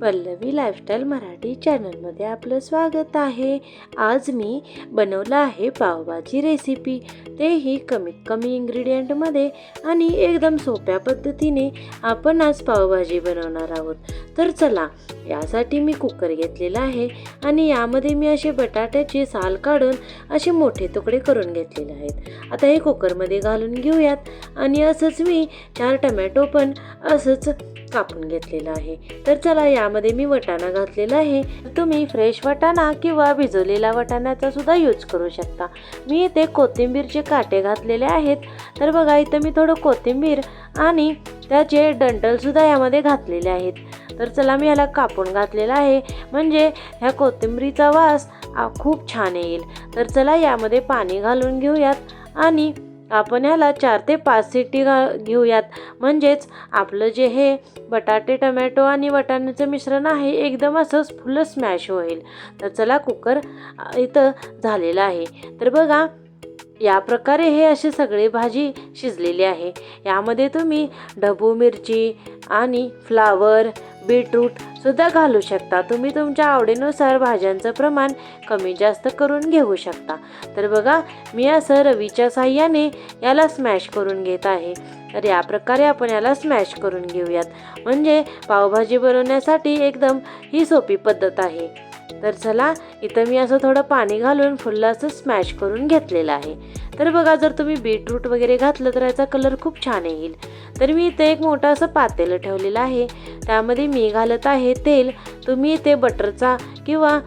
Pallavi lifestyle Marathi चॅनलमध्ये आपलं स्वागत आहे. आज मी बनवलं आहे पावभाजी रेसिपी. तेही कमीत कमी इंग्रेडियंटमध्ये आणि एकदम सोप्या पद्धतीने आपण आज पावभाजी बनवणार आहोत. तर चला यासाठी मी कुकर घेतलेला आहे आणि यामध्ये मी असे बटाट्याचे साल काढून असे मोठे तुकडे करून घेतलेले आहेत. आता हे कुकरमध्ये घालून घेऊयात आणि असंच मी चार टमॅटो पण असंच कापून घेतलेलं आहे. तर चला या यामध्ये मी वटाणा घातलेला आहे. तुम्ही फ्रेश वटाणा किंवा भिजवलेला वटाण्याचा सुद्धा यूज करू शकता. मी इथे कोथिंबीरचे काटे घातलेले आहेत. तर बघा इथं मी थोडं कोथिंबीर आणि त्याचे डंटलसुद्धा यामध्ये घातलेले आहेत. तर चला मी याला कापून घातलेला आहे. म्हणजे ह्या कोथिंबीरीचा वास खूप छान येईल. तर चला यामध्ये पाणी घालून घेऊयात आणि आपण याला चार ते पाच सिटी घा घेऊयात. म्हणजेच आपलं जे हे बटाटे टमॅटो आणि वाटाण्याचं मिश्रण आहे एकदम असं फुलं स्मॅश होईल. तर चला कुकर इथं झालेलं आहे. तर बघा या प्रकारे हे असे सगळे भाजी शिजलेली आहे. यामध्ये तुम्ही ढबू मिरची आणि फ्लावर बीटरूट सुद्धा घालू शकता. तुम्ही तुमच्या आवडीनुसार भाज्यांचं प्रमाण कमी जास्त करून घेऊ शकता. तर बघा मी असं रवीच्या साह्याने याला स्मॅश करून घेत आहे. तर या प्रकारे आपण याला स्मॅश करून घेऊयात. म्हणजे पावभाजी बनवण्यासाठी एकदम ही सोपी पद्धत आहे. तर चला इथं मी असं थोडं पाणी घालून फुल्ल असं स्मॅश करून घेतलेलं आहे. तर बघा जर तुम्ही बीटरूट वगैरे घातलं तर याचा कलर खूप छान येईल. तर मी इथे एक मोठं असं पातेलं ठेवलेलं आहे. त्यामध्ये मी घालत आहे तेल. तुम्ही इथे बटरचा किंवा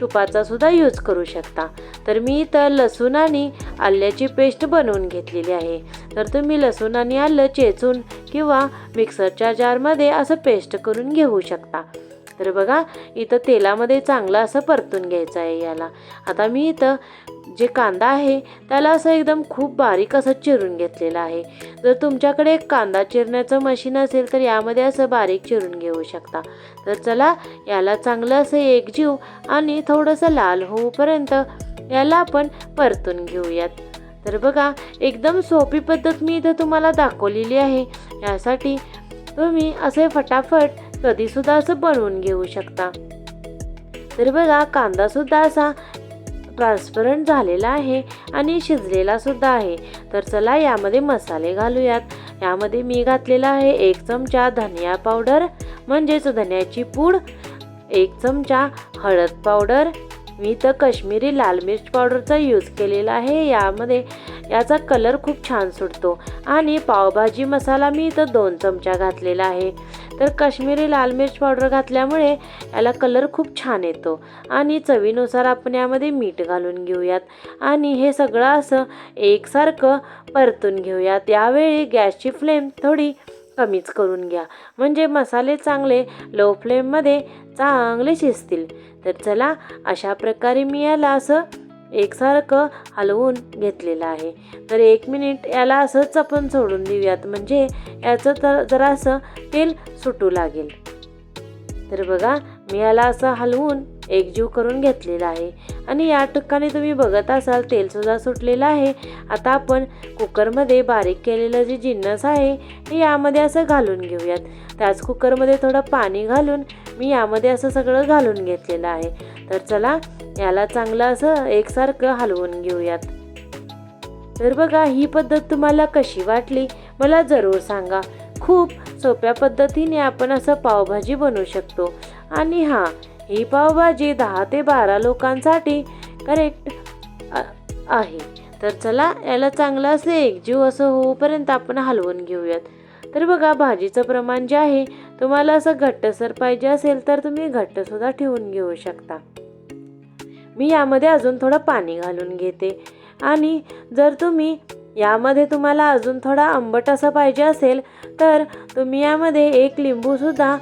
तुपाचा सुद्धा यूज करू शकता. तर मी इथं लसूण आणि आल्याची पेस्ट बनवून घेतलेली आहे. तर तुम्ही लसूण आणि आलं चेचून किंवा मिक्सरच्या जारमध्ये असं पेस्ट करून घेऊ शकता. तर बघा इथं तेलामध्ये चांगलं असं परतून घ्यायचं आहे याला. आता मी इथं जे कांदा आहे त्याला असं एकदम खूप बारीक असं चिरून घेतलेलं आहे. जर तुमच्याकडे एक कांदा चिरण्याचं मशीन असेल तर यामध्ये असं बारीक चिरून घेऊ शकता. तर चला याला चांगलं असं एकजीव आणि थोडंसं लाल होऊपर्यंत याला आपण परतून घेऊयात. तर बघा एकदम सोपी पद्धत मी इथं तुम्हाला दाखवलेली आहे. यासाठी तुम्ही असे फटाफट कधीसुद्धा असं बनवून घेऊ शकता. तर बघा कांदासुद्धा असा ट्रान्सपरंट झालेला आहे आणि शिजलेला सुद्धा आहे. तर चला यामध्ये मसाले घालूयात. यामध्ये मी घातलेला आहे एक चमचा धनिया पावडर म्हणजेच धन्याची पूड एक चमचा हळद पावडर. मी तर काश्मीरी लाल मिर्च पावडरचा यूज केलेला आहे. यामध्ये याचा कलर खूप छान सुटतो. आणि पावभाजी मसाला मी इथं दोन चमचा घातलेला आहे. तर काश्मीरी लाल मिर्च पावडर घातल्यामुळे याला कलर खूप छान येतो. आणि चवीनुसार आपण यामध्ये मीठ घालून घेऊयात. आणि हे सगळं असं एकसारखं परतून घेऊयात. यावेळी गॅसची फ्लेम थोडी कमीच करून घ्या. म्हणजे मसाले चांगले लो फ्लेममध्ये चांगले शिजतील. तर चला अशा प्रकारे मी याला असं एकसारखं हलवून घेतलेलं आहे. तर एक मिनिट याला असंच आपण सोडून देऊयात. म्हणजे याचं तर जरासं तेल सुटू लागेल. तर बघा मी याला असं हलवून एकजीव करून घेतलेला आहे. आणि या ठिकाणी तुम्ही बघत असाल तेलसुद्धा सुटलेलं आहे. आता आपण कुकरमध्ये बारीक केलेलं जे जिन्नस आहे हे यामध्ये असं घालून घेऊयात. त्याच कुकरमध्ये थोडं पाणी घालून मी यामध्ये असं सगळं घालून घेतलेलं आहे. तर चला याला चांगलं असं एकसारखं हलवून घेऊयात. तर बघा ही पद्धत तुम्हाला कशी वाटली? मला जरूर सांगा. खूप सोप्या पद्धतीने आपण असं पावभाजी बनवू शकतो. आणि हां ही पावभाजी दहा ते बारा लोकांसाठी करेक्ट आहे. तर चला याला चांगलं असं एकजीव असं होऊपर्यंत आपण हलवून घेऊयात. तर बघा भाजीचं प्रमाण जे आहे तुम्हाला असं घट्टसर पाहिजे असेल तर तुम्ही घट्टसुद्धा ठेवून घेऊ शकता. मी यामध्ये अजून थोडं पाणी घालून घेते. आणि जर तुम्ही यामध्ये तुम्हाला अजून थोडा आंबट असं पाहिजे असेल तर तुम्ही यामध्ये एक लिंबूसुद्धा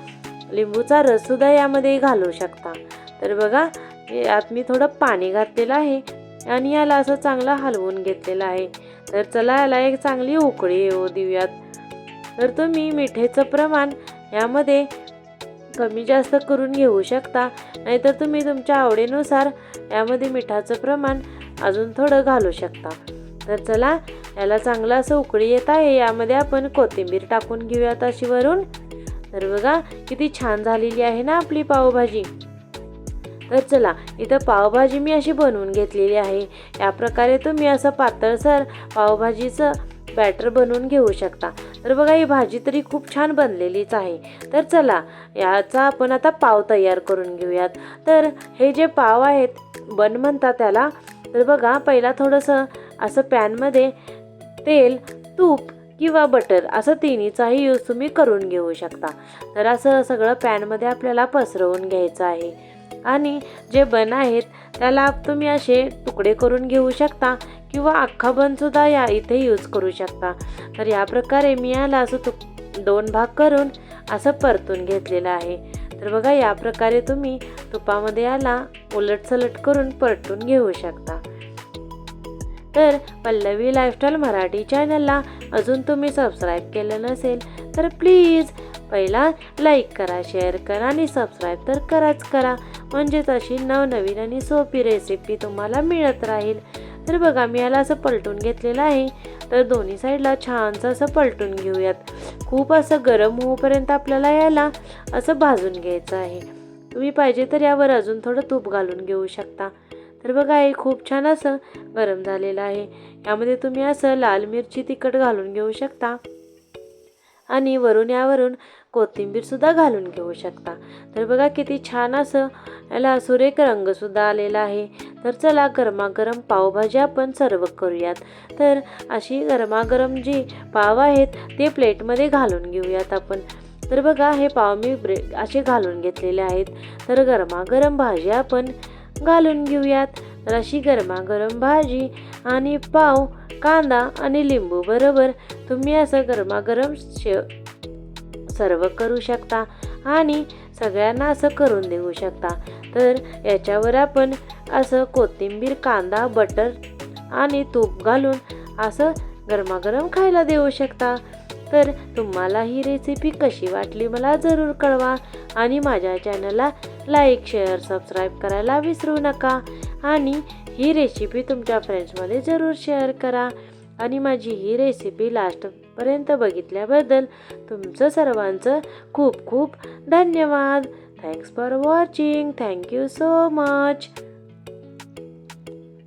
लिंबूचा रससुद्धा यामध्ये घालू शकता. तर बघा यात मी थोडं पाणी घातलेलं आहे आणि याला असं चांगलं हलवून घेतलेलं आहे. तर चला याला एक चांगली उकळी येऊ देऊयात. तर तुम्ही मिठेचं प्रमाण यामध्ये कमी जास्त करून घेऊ शकता. नाहीतर तुम्ही तुमच्या आवडीनुसार यामध्ये मिठाचं प्रमाण अजून थोडं घालू शकता. तर चला याला चांगलं असं उकळी येत आहे. यामध्ये आपण कोथिंबीर टाकून घेऊयात अशी वरून. तर बघा किती छान झालेली आहे ना आपली पावभाजी. तर चला इथं पावभाजी मी अशी बनवून घेतलेली आहे. या प्रकारे तुम्ही असं पातळसर पावभाजीचं बॅटर बनवून घेऊ शकता. तर बघा ही भाजी तरी खूप छान बनलेलीच आहे. तर चला याचा आपण आता पाव तयार करून घेऊयात. तर हे जे पाव आहेत बन म्हणतात त्याला. तर बघा पहिला थोडंसं असं पॅनमध्ये तेल तूप किंवा बटर असं तिन्हीचाही यूज तुम्ही करून घेऊ शकता. तर असं सगळं पॅनमध्ये आपल्याला पसरवून घ्यायचं आहे. आणि जे बन आहेत त्याला तुम्ही असे तुकडे करून घेऊ शकता. किंवा अख्खा बनसुद्धा या इथे यूज करू शकता. तर या प्रकारे मी याला असं तु दोन भाग करून असं परतून घेतलेलं आहे. तर बघा या प्रकारे तुम्ही तुपामध्ये याला उलटसलट करून परतून घेऊ शकता. तर पल्लवी लाईफस्टाईल मराठी चॅनलला अजून तुम्ही सबस्क्राईब केलं नसेल तर प्लीज पहिला लाईक करा शेअर करा आणि सबस्क्राईब तर कराच करा. म्हणजेच अशी नवनवीन आणि सोपी रेसिपी तुम्हाला मिळत राहील. तर बघा मी याला असं पलटून घेतलेलं आहे. तर दोन्ही साईडला छानसं असं पलटून घेऊयात. खूप असं गरम होऊपर्यंत आपल्याला याला असं भाजून घ्यायचं आहे. तुम्ही पाहिजे तर यावर अजून थोडं तूप घालून घेऊ शकता. तर बघा हे खूप छान असं गरम झालेलं आहे. यामध्ये तुम्ही असं लाल मिरची तिखट घालून घेऊ शकता. आणि वरून यावरून कोथिंबीरसुद्धा घालून घेऊ शकता. तर बघा किती छान असं याला सुरेख रंगसुद्धा आलेला आहे. तर चला गरमागरम पावभाजी आपण सर्व करूयात. तर अशी गरमागरम जी पाव आहेत ते प्लेटमध्ये घालून घेऊयात आपण. तर बघा हे पाव मी ब्रे असे घालून घेतलेले आहेत. तर गरमागरम भाजी आपण घालून घेऊयात. तर अशी गरमागरम भाजी आणि पाव कांदा आणि लिंबू बरोबर तुम्ही असं गरमागरम शे सर्व करू शकता आणि सगळ्यांना असं करून देऊ शकता. तर याच्यावर आपण असं कोथिंबीर कांदा बटर आणि तूप घालून असं गरमागरम खायला देऊ शकता. तर तुम्हाला ही रेसिपी कशी वाटली मला जरूर कळवा आणि माझ्या चॅनलला लाईक शेअर सबस्क्राईब करायला विसरू नका. आणि ही रेसिपी तुमच्या फ्रेंड्समध्ये जरूर शेअर करा. आणि माझी ही रेसिपी लास्टपर्यंत बघितल्याबद्दल तुमचं सर्वांचं खूप खूप धन्यवाद. Thanks for watching thank you so much